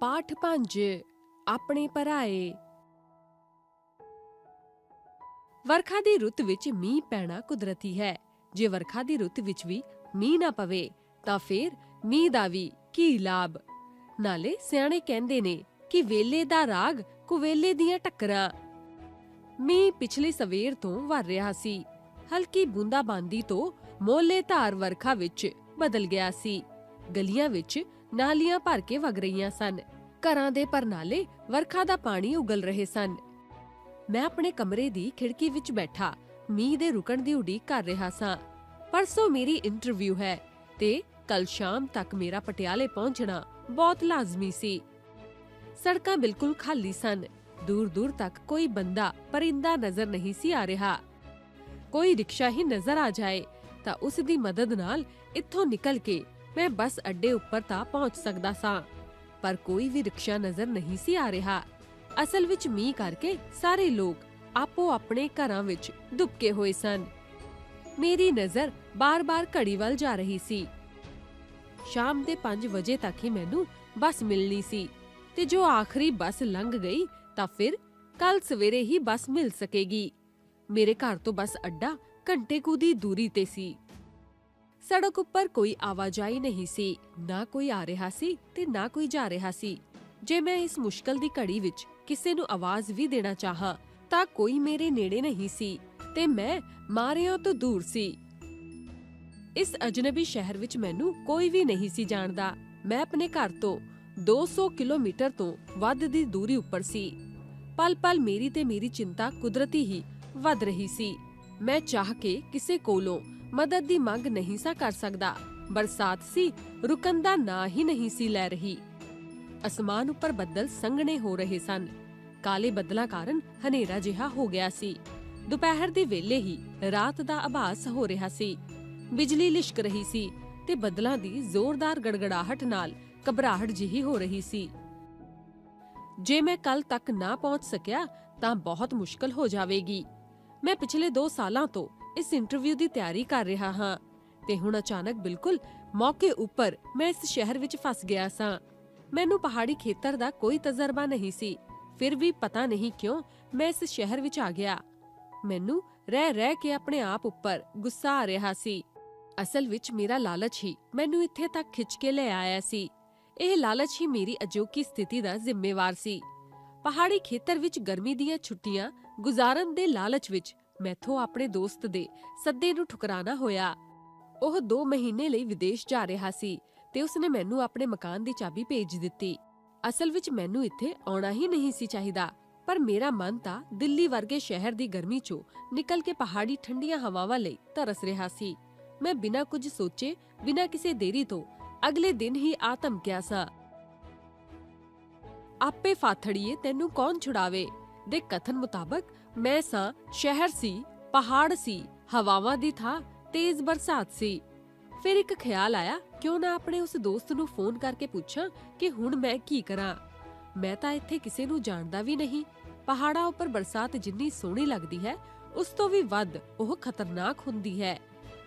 ਪਾਠ ਪੰਜ ਆਪਣੇ ਭਰਾਏ। ਵਰਖਾ ਦੀ ਰੁੱਤ ਵਿੱਚ ਮੀਂਹ ਪੈਣਾ ਕੁਦਰਤੀ ਹੈ। ਜੇ ਵਰਖਾ ਦੀ ਰੁੱਤ ਵਿੱਚ ਵੀ ਮੀਂਹ ਨਾ ਪਵੇ, ਤਾਂ ਫਿਰ ਮੀਂਹ ਦਾ ਵੀ ਕੀ ਲਾਭ? ਨਾਲੇ ਸਿਆਣੇ ਕਹਿੰਦੇ ਨੇ ਕਿ ਵੇਲੇ ਦਾ ਰਾਗ ਕੁਵੇਲੇ ਦੀਆਂ ਟੱਕਰਾਂ। ਮੀਂਹ ਪਿਛਲੀ ਸਵੇਰ ਤੋਂ ਵਰ ਰਿਹਾ ਸੀ। ਹਲਕੀ ਬੂੰਦਾਬਾਂਦੀ ਤੋਂ ਮੋਲੇ ਧਾਰ ਵਰਖਾ ਵਿੱਚ ਬਦਲ ਗਿਆ ਸੀ। ਗਲੀਆਂ ਵਿੱਚ ਨਾਲੀਆਂ ਭਰ ਕੇ ਵਗ ਰਹੀਆਂ ਸਨ। ਘਰਾਂ ਦੇ ਪਰਨਾਲੇ ਵਰਖਾ ਦਾ ਪਾਣੀ ਉਗਲ ਰਹੇ ਸਨ। ਮੈਂ ਆਪਣੇ ਕਮਰੇ ਦੀ ਖਿੜਕੀ ਵਿੱਚ ਬੈਠਾ, ਮੀਂਹ ਦੇ ਰੁਕਣ ਦੀ ਉਡੀਕ ਕਰ ਰਿਹਾ ਸਾਂ। ਪਰਸੋਂ ਮੇਰੀ ਇੰਟਰਵਿਊ ਹੈ ਤੇ ਕੱਲ ਸ਼ਾਮ ਤੱਕ ਮੇਰਾ ਪਟਿਆਲੇ ਪਹੁੰਚਣਾ ਬਹੁਤ ਲਾਜ਼ਮੀ ਸੀ। ਸੜਕਾਂ ਬਿਲਕੁਲ ਖਾਲੀ ਸਨ। ਦੂਰ ਦੂਰ ਤੱਕ ਕੋਈ ਬੰਦਾ ਪਰਿੰਦਾ ਨਜ਼ਰ ਨਹੀਂ ਸੀ ਆ ਰਿਹਾ। ਕੋਈ ਰਿਕਸ਼ਾ ਹੀ ਨਜ਼ਰ ਆ ਜਾਏ ਤਾਂ ਉਸ ਦੀ ਮਦਦ ਨਾਲ ਇੱਥੋਂ ਨਿਕਲ ਕੇ ਮੈਂ ਬੱਸ ਅੱਡੇ ਉੱਪਰ ਤਾਂ ਪਹੁੰਚ ਸਕਦਾ ਸਾਂ, ਪਰ ਕੋਈ ਵੀ ਰਿਕਸ਼ਾ ਨਜ਼ਰ ਨਹੀਂ ਸੀ ਆ ਰਿਹਾ। ਅਸਲ ਵਿੱਚ ਮੀਂਹ ਕਰਕੇ ਸਾਰੇ ਲੋਕ ਆਪੋ ਆਪਣੇ ਘਰਾਂ ਵਿੱਚ ਡੁੱਬਕੇ ਹੋਏ ਸਨ। ਮੇਰੀ ਨਜ਼ਰ ਬਾਰ-ਬਾਰ ਘੜੀ ਵੱਲ ਜਾ ਰਹੀ ਸੀ। ਸ਼ਾਮ ਦੇ 5 ਵਜੇ ਤੱਕ ਹੀ ਮੈਨੂੰ ਬੱਸ ਮਿਲਣੀ ਸੀ ਤੇ ਜੋ ਆਖਰੀ ਬੱਸ ਲੰਘ ਗਈ ਤਾਂ ਫਿਰ ਕੱਲ ਸਵੇਰੇ ਹੀ ਬੱਸ ਮਿਲ ਸਕੇਗੀ। ਮੇਰੇ ਘਰ ਤੋਂ ਬੱਸ ਅੱਡਾ ਘੰਟੇ ਕੁ ਦੀ ਦੂਰੀ ਤੇ ਸੀ। ਸੜਕ ਉੱਪਰ ਕੋਈ ਆਵਾਜਾਈ ਨਹੀਂ ਸੀ, ਨਾ ਕੋਈ ਆ ਰਿਹਾ ਸੀ ਤੇ ਨਾ ਕੋਈ ਜਾ ਰਿਹਾ ਸੀ। ਜੇ ਮੈਂ ਇਸ ਮੁਸ਼ਕਲ ਦੀ ਘੜੀ ਵਿੱਚ ਕਿਸੇ ਨੂੰ ਆਵਾਜ਼ ਵੀ ਦੇਣਾ ਚਾਹਾਂ, ਤਾਂ ਕੋਈ ਮੇਰੇ ਨੇੜੇ ਨਹੀਂ ਸੀ ਤੇ ਮੈਂ ਮਾਰਿਆਂ ਤੋਂ ਦੂਰ ਸੀ। ਇਸ ਅਜਨਬੀ ਸ਼ਹਿਰ ਵਿੱਚ ਮੈਨੂੰ ਕੋਈ ਵੀ ਨਹੀਂ ਸੀ ਜਾਣਦਾ। ਮੈਂ ਆਪਣੇ ਘਰ ਤੋਂ 200 ਕਿਲੋਮੀਟਰ ਤੋਂ ਵੱਧ ਦੀ ਦੂਰੀ ਉੱਪਰ ਸੀ। ਪਲ-ਪਲ ਮੇਰੀ ਤੇ ਮੇਰੀ ਚਿੰਤਾ ਕੁਦਰਤੀ ਹੀ ਵੱਧ ਰਹੀ ਸੀ। ਮੈਂ ਚਾਹ ਕੇ ਕਿਸੇ ਕੋਲੋਂ ਮਦਦ ਦੀ ਮੰਗ ਨਹੀਂ ਸਾ ਕਰ ਸਕਦਾ। ਬਰਸਾਤ ਸੀ, ਰੁਕਣ ਦਾ ਨਾਂ ਹੀ ਨਹੀਂ ਸੀ ਲੈ ਰਹੀ। ਅਸਮਾਨ ਉੱਪਰ ਬੱਦਲ ਸੰਘਣੇ ਹੋ ਰਹੇ ਸਨ। ਕਾਲੇ ਬੱਦਲਾਂ ਕਾਰਨ ਹਨੇਰਾ ਜਿਹਾ ਹੋ ਗਿਆ ਸੀ। ਦੁਪਹਿਰ ਦੇ ਵੇਲੇ ਹੀ ਰਾਤ ਦਾ ਆਭਾਸ ਹੋ ਰਿਹਾ ਸੀ। ਬਿਜਲੀ ਲਿਸ਼ਕ ਰਹੀ ਸੀ ਤੇ ਬੱਦਲਾਂ ਦੀ ਜ਼ੋਰਦਾਰ ਗੜਗੜਾਹਟ ਨਾਲ ਘਬਰਾਹਟ ਜਿਹੀ ਹੋ ਰਹੀ ਸੀ। ਜੇ ਮੈਂ ਕੱਲ ਤੱਕ ਨਾ ਪਹੁੰਚ ਸਕਿਆ ਤਾਂ ਬਹੁਤ ਮੁਸ਼ਕਲ ਹੋ ਜਾਵੇਗੀ। ਮੈਂ ਪਿਛਲੇ 2 ਸਾਲਾਂ ਤੋਂ ਇਸ ਇੰਟਰਵਿਊ ਦੀ ਤਿਆਰੀ ਕਰ ਰਿਹਾ ਹਾਂ। ਤੇ ਹੁਣ ਅਚਾਨਕ ਬਿਲਕੁਲ ਮੌਕੇ ਉੱਪਰ ਮੈਂ ਇਸ ਸ਼ਹਿਰ ਵਿੱਚ ਫਸ ਗਿਆ ਸਾਂ। ਮੈਨੂੰ ਪਹਾੜੀ ਖੇਤਰ ਦਾ ਕੋਈ ਤਜਰਬਾ ਨਹੀਂ ਸੀ। ਫਿਰ ਵੀ ਪਤਾ ਨਹੀਂ ਕਿਉਂ ਮੈਂ ਇਸ ਸ਼ਹਿਰ ਵਿੱਚ ਆ ਗਿਆ। ਮੈਨੂੰ ਰਹਿ ਰਹਿ ਕੇ ਆਪਣੇ ਆਪ ਉੱਪਰ ਗੁੱਸਾ ਆ ਰਿਹਾ ਸੀ। ਅਸਲ ਵਿੱਚ ਮੇਰਾ ਲਾਲਚ ਹੀ ਮੈਨੂੰ ਇੱਥੇ ਤੱਕ ਖਿੱਚ ਕੇ ਲੈ ਆਇਆ ਸੀ। ਇਹ ਲਾਲਚ ਹੀ ਮੇਰੀ ਅਜੋਕੀ ਸਥਿਤੀ ਦਾ ਜ਼ਿੰਮੇਵਾਰ ਸੀ। ਪਹਾੜੀ ਖੇਤਰ ਵਿੱਚ ਗਰਮੀ ਦੀਆਂ ਛੁੱਟੀਆਂ ਗੁਜ਼ਾਰਨ ਦੇ ਲਾਲਚ ਵਿੱਚ ਮੈਥੋਂ ਆਪਣੇ ਦੋਸਤ ਦੇ ਸੱਦੇ ਨੂੰ ਠੁਕਰਾਣਾ ਹੋਇਆ। ਉਹ 2 ਮਹੀਨੇ ਲਈ ਵਿਦੇਸ਼ ਜਾ ਰਿਹਾ ਸੀ ਤੇ ਉਸਨੇ ਮੈਨੂੰ ਆਪਣੇ ਮਕਾਨ ਦੀ ਚਾਬੀ ਭੇਜ ਦਿੱਤੀ। ਅਸਲ ਵਿੱਚ ਮੈਨੂੰ ਇੱਥੇ ਆਉਣਾ ਹੀ ਨਹੀਂ ਸੀ ਚਾਹੀਦਾ, ਪਰ ਮੇਰਾ ਮਨ ਤਾਂ ਦਿੱਲੀ ਵਰਗੇ ਸ਼ਹਿਰ ਦੀ ਗਰਮੀ ਚੋਂ ਨਿਕਲ ਕੇ ਪਹਾੜੀ ਠੰਡੀਆਂ ਹਵਾਵਾਂ ਲਈ ਤਰਸ ਰਿਹਾ ਸੀ। ਮੈਂ ਬਿਨਾਂ ਕੁਝ ਸੋਚੇ, ਬਿਨਾਂ ਕਿਸੇ ਦੇਰੀ ਤੋਂ ਅਗਲੇ ਦਿਨ ਹੀ ਆ ਧਮਕਿਆ ਸਾਂ ਆਪੇ ਫਾਥੜੀਏ ਤੈਨੂੰ ਕੌਣ ਛੁਡਾਵੇ? ਦੇ ਕਥਨ ਮੁਤਾਬਕ, ਮੈਂ ਸਾਂ ਸ਼ਹਿਰ ਸੀ, ਪਹਾੜ ਸੀ, ਹਵਾਵਾਂ ਦੀ ਥਾਂ, ਤੇਜ਼ ਬਰਸਾਤ ਸੀ। ਫਿਰ ਇੱਕ ਖਿਆਲ ਆਇਆ, ਕਿਉਂ ਨਾ ਆਪਣੇ ਉਸ ਦੋਸਤ ਨੂੰ ਫੋਨ ਕਰਕੇ ਪੁੱਛਾਂ ਕਿ ਹੁਣ ਮੈਂ ਕੀ ਕਰਾਂ। ਮੈਂ ਤਾਂ ਇੱਥੇ ਕਿਸੇ ਨੂੰ ਜਾਣਦਾ ਵੀ ਨਹੀਂ। ਪਹਾੜਾਂ ਉੱਪਰ ਬਰਸਾਤ ਜਿੰਨੀ ਸੋਹਣੀ ਲੱਗਦੀ ਹੈ, ਉਸ ਤੋਂ ਵੀ ਵੱਧ ਉਹ ਖਤਰਨਾਕ ਹੁੰਦੀ ਹੈ।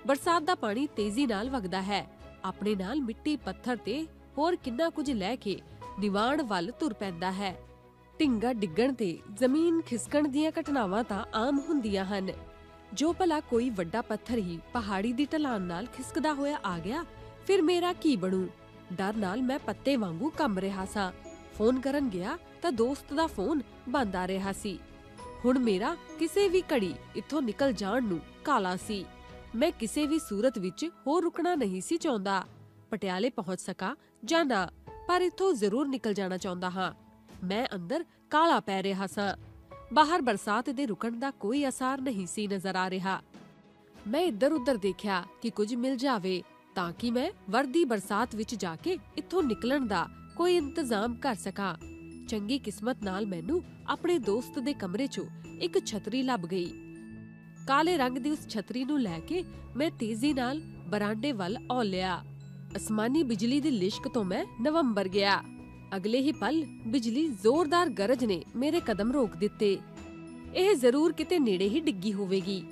ਬਰਸਾਤ ਦਾ ਪਾਣੀ ਤੇਜ਼ੀ ਨਾਲ ਵਗਦਾ ਹੈ। ਆਪਣੇ ਨਾਲ ਮਿੱਟੀ ਪੱਥਰ ਤੇ ਹੋਰ ਕਿੰਨਾ ਕੁਝ ਲੈ ਕੇ ਨਿਵਾਣ ਵੱਲ ਤੁਰ ਪੈਂਦਾ ਹੈ। ਢਿੰਗਾ ਡਿੱਗਣ ਤੇ ਜ਼ਮੀਨ ਖਿਸਕਣ ਦੀਆਂ ਘਟਨਾਵਾਂ ਤਾਂ ਆਮ ਹੁੰਦੀਆਂ ਹਨ। ਜੋ ਭਲਾ ਕੋਈ ਵੱਡਾ ਪੱਥਰ ਹੀ ਪਹਾੜੀ ਦੀ ਢਲਾਨ ਨਾਲ ਖਿਸਕਦਾ ਹੋਇਆ ਆ ਗਿਆ, ਫਿਰ ਮੇਰਾ ਕੀ ਬਣੂ? ਡਰ ਨਾਲ ਮੈਂ ਪੱਤੇ ਵਾਂਗੂ ਕੰਬ ਰਿਹਾ ਸਾਂ। ਫੋਨ ਕਰਨ ਗਿਆ ਤਾਂ ਦੋਸਤ ਦਾ ਫੋਨ ਬੰਦ ਆ ਰਿਹਾ ਸੀ। ਹੁਣ ਮੇਰਾ ਕਿਸੇ ਵੀ ਘੜੀ ਇੱਥੋਂ ਨਿਕਲ ਜਾਣ ਨੂੰ ਕਾਲਾ ਸੀ। ਮੈਂ ਕਿਸੇ ਵੀ ਸੂਰਤ ਵਿੱਚ ਹੋਰ ਰੁਕਣਾ ਨਹੀਂ ਸੀ ਚਾਹੁੰਦਾ। ਪਟਿਆਲੇ ਪਹੁੰਚ ਸਕਾਂ ਜਾਂ ਨਾ, ਪਰ ਇੱਥੋਂ ਜ਼ਰੂਰ ਨਿਕਲ ਜਾਣਾ ਚਾਹੁੰਦਾ ਹਾਂ। ਮੈਂ ਅੰਦਰ ਕਾਲਾ ਪੈ ਰਿਹਾ ਸਾਂ। ਬਾਹਰ ਬਰਸਾਤ ਦੇ ਰੁਕਣ ਦਾ ਕੋਈ ਅਸਾਰ ਨਹੀਂ ਸੀ ਨਜ਼ਰ ਆ ਰਿਹਾ। ਮੈਂ ਇੱਧਰ ਉੱਧਰ ਦੇਖਿਆ ਕਿ ਕੁਝ ਮਿਲ ਜਾਵੇ ਤਾਂ ਕਿ ਮੈਂ ਵਰਦੀ ਬਰਸਾਤ ਵਿੱਚ ਜਾ ਕੇ ਇੱਥੋਂ ਨਿਕਲਣ ਦਾ ਕੋਈ ਇੰਤਜ਼ਾਮ ਕਰ ਸਕਾਂ। ਚੰਗੀ ਕਿਸਮਤ ਨਾਲ ਮੈਨੂੰ ਆਪਣੇ ਦੋਸਤ ਦੇ ਕਮਰੇ 'ਚੋਂ ਇੱਕ ਛਤਰੀ ਲੱਭ ਗਈ। ਕਾਲੇ ਰੰਗ ਦੀ ਉਸ ਛਤਰੀ ਨੂੰ ਲੈ ਕੇ ਮੈਂ ਤੇਜ਼ੀ ਨਾਲ ਬਰਾਂਡੇ ਵੱਲ ਔਲਿਆ। ਅਸਮਾਨੀ ਬਿਜਲੀ ਦੀ ਲਿਸ਼ਕ ਤੋਂ ਮੈਂ ਨਵੰਬਰ ਗਿਆ। ਅਗਲੇ ਹੀ ਪਲ ਬਿਜਲੀ ਜ਼ੋਰਦਾਰ ਗਰਜ ਨੇ ਮੇਰੇ ਕਦਮ ਰੋਕ ਦਿੱਤੇ। ਇਹ ਜ਼ਰੂਰ ਕਿਤੇ ਨੇੜੇ ਹੀ ਡਿੱਗੀ ਹੋਵੇਗੀ।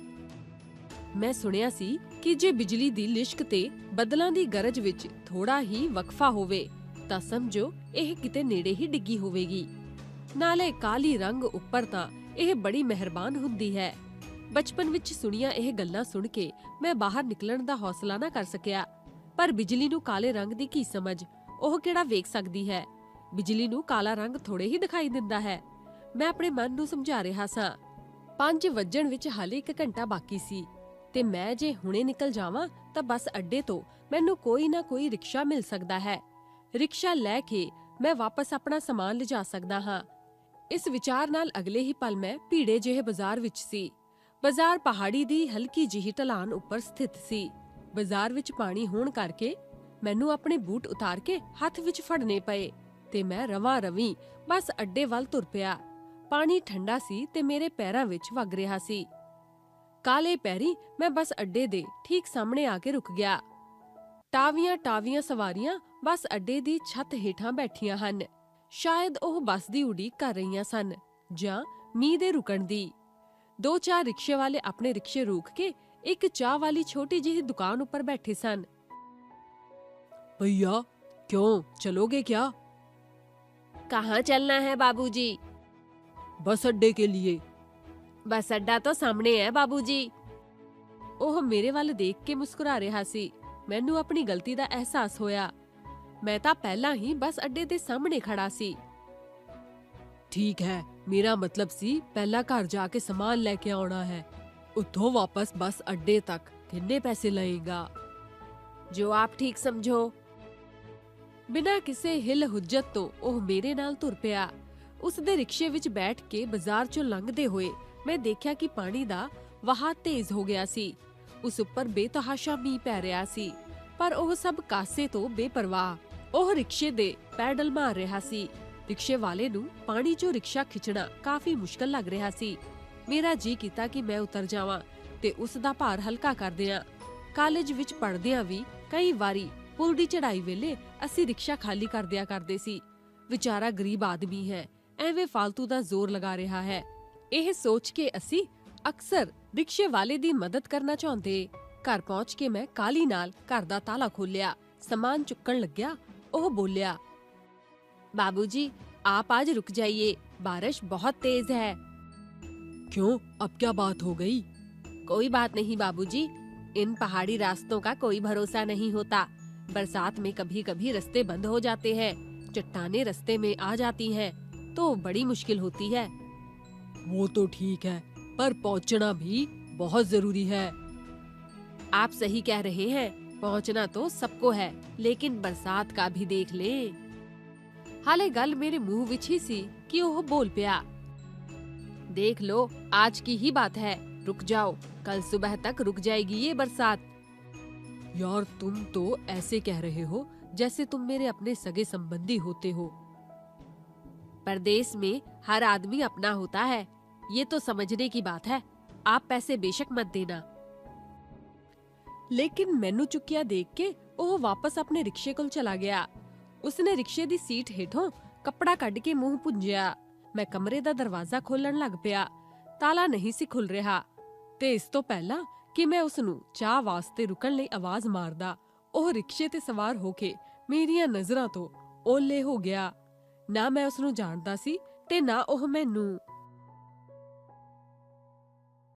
ਮੈਂ ਸੁਣਿਆ ਸੀ ਕਿ ਜੇ ਬਿਜਲੀ ਦੀ ਲਿਸ਼ਕ ਤੇ ਬੱਦਲਾਂ ਦੀ ਗਰਜ ਵਿੱਚ ਥੋੜਾ ਹੀ ਵਕਫਾ ਹੋਵੇ, ਤਾਂ ਸਮਝੋ ਇਹ ਕਿਤੇ ਨੇੜੇ ਹੀ ਡਿੱਗੀ ਹੋਵੇਗੀ। ਨਾਲੇ ਕਾਲੀ ਰੰਗ ਉੱਪਰ ਤਾਂ ਇਹ ਬੜੀ ਮਿਹਰਬਾਨ ਹੁੰਦੀ ਹੈ। ਬਚਪਨ ਵਿੱਚ ਸੁਣੀਆਂ ਇਹ ਗੱਲਾਂ ਸੁਣ ਕੇ ਮੈਂ ਬਾਹਰ ਨਿਕਲਣ ਦਾ ਹੌਸਲਾ ਨਾ ਕਰ ਸਕਿਆ। ਪਰ ਬਿਜਲੀ ਨੂੰ ਕਾਲੇ ਰੰਗ ਦੀ ਕੀ ਸਮਝ? ਉਹ ਕਿਹੜਾ ਵੇਖ ਸਕਦੀ ਹੈ? ਬਿਜਲੀ ਨੂੰ ਕਾਲਾ ਰੰਗ ਥੋੜੇ ਹੀ ਦਿਖਾਈ ਦਿੰਦਾ ਹੈ। ਮੈਂ ਆਪਣੇ ਮਨ ਨੂੰ ਸਮਝਾ ਰਿਹਾ ਸਾਂ। 5 ਵੱਜਣ ਵਿੱਚ ਹਾਲੇ ਇੱਕ ਘੰਟਾ ਬਾਕੀ ਸੀ ਤੇ ਮੈਂ ਜੇ ਹੁਣੇ ਨਿਕਲ ਜਾਵਾਂ ਤਾਂ ਬੱਸ ਅੱਡੇ ਤੋਂ ਮੈਨੂੰ ਕੋਈ ਨਾ ਕੋਈ ਰਿਕਸ਼ਾ ਮਿਲ ਸਕਦਾ ਹੈ। ਰਿਕਸ਼ਾ ਲੈ ਕੇ ਮੈਂ ਵਾਪਸ ਆਪਣਾ ਸਮਾਨ ਲਿਜਾ ਸਕਦਾ ਹਾਂ। ਇਸ ਵਿਚਾਰ ਨਾਲ ਅਗਲੇ ਹੀ ਪਲ ਮੈਂ ਭੀੜੇ ਜਿਹੇ ਬਾਜ਼ਾਰ ਵਿੱਚ ਸੀ। ਬਾਜ਼ਾਰ ਪਹਾੜੀ ਦੀ ਹਲਕੀ ਜਿਹੀ ਢਲਾਨ ਉੱਪਰ ਸਥਿਤ ਸੀ। ਬਾਜ਼ਾਰ ਵਿੱਚ ਪਾਣੀ ਹੋਣ ਕਰਕੇ ਮੈਨੂੰ ਆਪਣੇ ਬੂਟ ਉਤਾਰ ਕੇ ਹੱਥ ਵਿੱਚ ਫੜਨੇ ਪਏ। ਤੇ ਮੈਂ ਰਵਾਂ ਰਵੀ, ਬਸ ਅੱਡੇ ਵੱਲ ਤੁਰ ਪਿਆ। ਪਾਣੀ ਠੰਡਾ ਸੀ ਤੇ ਮੇਰੇ ਪੈਰਾਂ ਵਿੱਚ ਵਗ ਰਿਹਾ ਸੀ। ਕਾਲੇ ਪੈਰੀ, ਮੈਂ ਬਸ ਅੱਡੇ ਦੇ ਠੀਕ ਸਾਹਮਣੇ ਆ ਕੇ ਰੁਕ ਗਿਆ। ਟਾਵੀਆਂ ਟਾਵੀਆਂ ਸਵਾਰੀਆਂ ਬਸ ਅੱਡੇ ਦੀ ਛੱਤ ਹੇਠਾਂ ਬੈਠੀਆਂ ਹਨ। ਸ਼ਾਇਦ ਉਹ ਬੱਸ ਦੀ ਉਡੀਕ ਕਰ ਰਹੀਆਂ ਸਨ ਜਾਂ ਮੀਂਹ ਦੇ ਰੁਕਣ ਦੀ। ਦੋ ਚਾਰ ਰਿਕਸ਼ੇ ਵਾਲੇ ਆਪਣੇ ਰਿਕਸ਼ੇ ਰੋਕ ਕੇ ਇੱਕ ਚਾਹ ਵਾਲੀ ਛੋਟੀ ਜਿਹੀ ਦੁਕਾਨ ਉੱਪਰ ਬੈਠੇ ਸਨ। ਭਈਆ, ਕਿਉਂ? ਚਲੋਗੇ ਕਿਆ? कहाँ चलना है बाबूजी बस अड्डे के लिए ਬਸ ਅੱਡਾ ਤਾਂ ਸਾਹਮਣੇ ਹੈ ਬਾਬੂਜੀ ਉਹ ਮੇਰੇ ਵੱਲ ਦੇਖ ਕੇ ਮੁਸਕਰਾ ਰਿਹਾ ਸੀ ਮੈਨੂੰ ਆਪਣੀ ਗਲਤੀ ਦਾ ਅਹਿਸਾਸ ਹੋਇਆ ਮੈਂ ਤਾਂ ਪਹਿਲਾਂ ਹੀ ਬਸ ਅੱਡੇ ਦੇ ਸਾਹਮਣੇ ਖੜਾ ਸੀ ਠੀਕ ਹੈ ਮੇਰਾ ਮਤਲਬ ਸੀ ਪਹਿਲਾਂ ਘਰ ਜਾ ਕੇ ਸਮਾਨ ਲੈ ਕੇ ਆਉਣਾ ਹੈ ਉੱਥੋਂ ਵਾਪਸ ਬਸ ਅੱਡੇ ਤੱਕ ਕਿੰਨੇ ਪੈਸੇ ਲਏਗਾ ਜੋ ਆਪ ਠੀਕ ਸਮਝੋ ਬਿਨਾਂ ਕਿਸੇ ਹਿਲ ਹੁਜਤ ਤੋਂ ਉਹ ਮੇਰੇ ਨਾਲ ਤੁਰ ਪਿਆ। ਉਸ ਦੇ ਰਿਕਸ਼ੇ ਵਿੱਚ ਬੈਠ ਕੇ ਬਾਜ਼ਾਰ ਚੋਂ ਲੰਘਦੇ ਹੋਏ ਮੈਂ ਦੇਖਿਆ ਕਿ ਪਾਣੀ ਦਾ ਵਹਾਅ ਤੇਜ਼ ਹੋ ਗਿਆ ਸੀ। ਉਸ ਉੱਪਰ ਬੇਤਹਾਸ਼ਾ ਮੀਂਹ ਪੈ ਰਿਹਾ ਸੀ, ਪਰ ਉਹ ਸਭ ਕਾਸੇ ਤੋਂ ਬੇਪਰਵਾਹ। ਉਹ ਰਿਕਸ਼ੇ ਦੇ ਪੈਡਲ ਮਾਰ ਰਿਹਾ ਸੀ। ਰਿਕਸ਼ੇ ਵਾਲੇ ਨੂੰ ਪਾਣੀ 'ਚੋਂ ਰਿਕਸ਼ਾ ਖਿੱਚਣਾ ਕਾਫੀ ਮੁਸ਼ਕਲ ਲੱਗ ਰਿਹਾ ਸੀ। ਮੇਰਾ ਜੀ ਕੀਤਾ ਕਿ ਮੈਂ ਉਤਰ ਜਾਵਾਂ ਤੇ ਉਸ ਦਾ ਭਾਰ ਹਲਕਾ ਕਰ ਦਿਆਂ। ਕਾਲਜ ਵਿੱਚ ਪੜ੍ਹਦਿਆਂ ਵੀ ਕਈ ਵਾਰੀ ਪੁਲ ਦੀ ਚੜਾਈ ਵੇਲੇ ਅਸੀਂ ਰਿਕਸ਼ਾ ਖਾਲੀ ਕਰ ਦਿਆ ਕਰਦੇ ਸੀ ਵਿਚਾਰਾ ਗਰੀਬ ਆਦਮੀ ਹੈ ਐਵੇਂ ਫालतू ਦਾ ਜ਼ੋਰ ਲਗਾ ਰਿਹਾ ਹੈ ਇਹ ਸੋਚ ਕੇ ਅਸੀਂ ਅਕਸਰ ਰਿਕਸ਼ੇ ਵਾਲੇ ਦੀ ਮਦਦ ਕਰਨਾ ਚਾਹੁੰਦੇ ਘਰ ਪਹੁੰਚ ਕੇ ਮੈਂ ਕਾਲੀ ਨਾਲ ਘਰ ਦਾ ਤਾਲਾ ਖੋਲ੍ਹਿਆ ਸਮਾਨ ਚੁੱਕਣ ਲੱਗਿਆ ਉਹ ਬੋਲਿਆ ਬਾਬੂ ਜੀ आप आज रुक जाइए बारिश बहुत तेज है क्यों अब क्या बात हो गई? कोई बात नहीं बाबूजी, इन पहाड़ी रास्तों का कोई भरोसा नहीं होता बरसात में कभी कभी रस्ते बंद हो जाते हैं चट्टाने रस्ते में आ जाती हैं, तो बड़ी मुश्किल होती है। वो तो ठीक है पर पहुँचना भी बहुत ज़रूरी है। आप सही कह रहे हैं पहुँचना तो सबको है लेकिन बरसात का भी देख ले। हाले गल मेरे मुँह विछी सी कि ओह बोल पिया। देख लो आज की ही बात है रुक जाओ कल सुबह तक रुक जाएगी ये बरसात। यार तुम तो ऐसे कह रहे हो जैसे तुम मेरे अपने सगे संबंधी होते हो परदेश में हर आदमी अपना होता है ये तो समझने की बात है आप पैसे बेशक मत देना ਲੇਕਿਨ ਮੈਨੂੰ ਚੁੱਕਿਆ ਦੇਖ ਕੇ ਉਹ ਵਾਪਸ ਆਪਣੇ ਰਿਕਸ਼ੇ ਕੋਲ ਚਲਾ ਗਿਆ ਉਸਨੇ ਰਿਕਸ਼ੇ ਦੀ ਸੀਟ ਹੇਠੋਂ ਕੱਪੜਾ ਕੱਢ ਕੇ ਮੂੰਹ ਪੁੰਝਿਆ ਮੈਂ ਕਮਰੇ ਦਾ ਦਰਵਾਜ਼ਾ ਖੋਲਣ ਲੱਗ ਪਿਆ ਤਾਲਾ ਨਹੀਂ ਸੀ ਖੁੱਲ ਰਿਹਾ ਤੇ ਇਸ ਤੋਂ ਪਹਿਲਾਂ ਕਿ ਮੈਂ ਉਸ ਨੂੰ ਚਾਹ ਵਾਸਤੇ ਰੁਕਣ ਲਈ ਆਵਾਜ਼ ਮਾਰਦਾ, ਉਹ ਰਿਕਸ਼ੇ ਤੇ ਸਵਾਰ ਹੋ ਕੇ ਮੇਰੀਆਂ ਨਜ਼ਰਾਂ ਤੋਂ ਓਲੇ ਹੋ ਗਿਆ। ਨਾ ਮੈਂ ਉਸ ਨੂੰ ਜਾਣਦਾ ਸੀ ਤੇ ਨਾ ਉਹ ਮੈਨੂੰ।